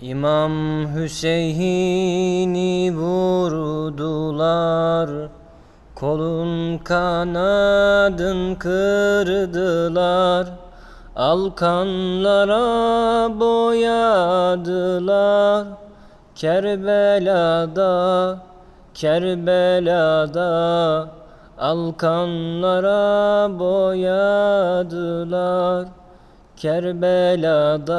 İmam Hüseyin'i vurdular. Kolun kanadın kırdılar. Alkanlara boyadılar. Kerbela'da, Kerbela'da Alkanlara boyadılar. Kerbela'da,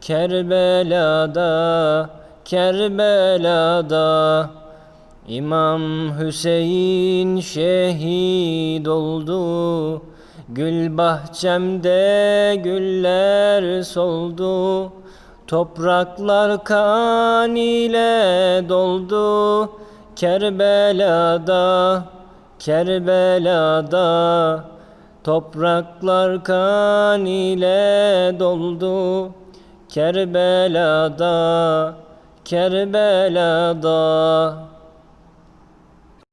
Kerbela'da, Kerbela'da İmam Hüseyin şehit oldu. Gül bahçemde güller soldu. Topraklar kan ile doldu. Kerbela'da, Kerbela'da Topraklar kan ile doldu Kerbela'da, Kerbela'da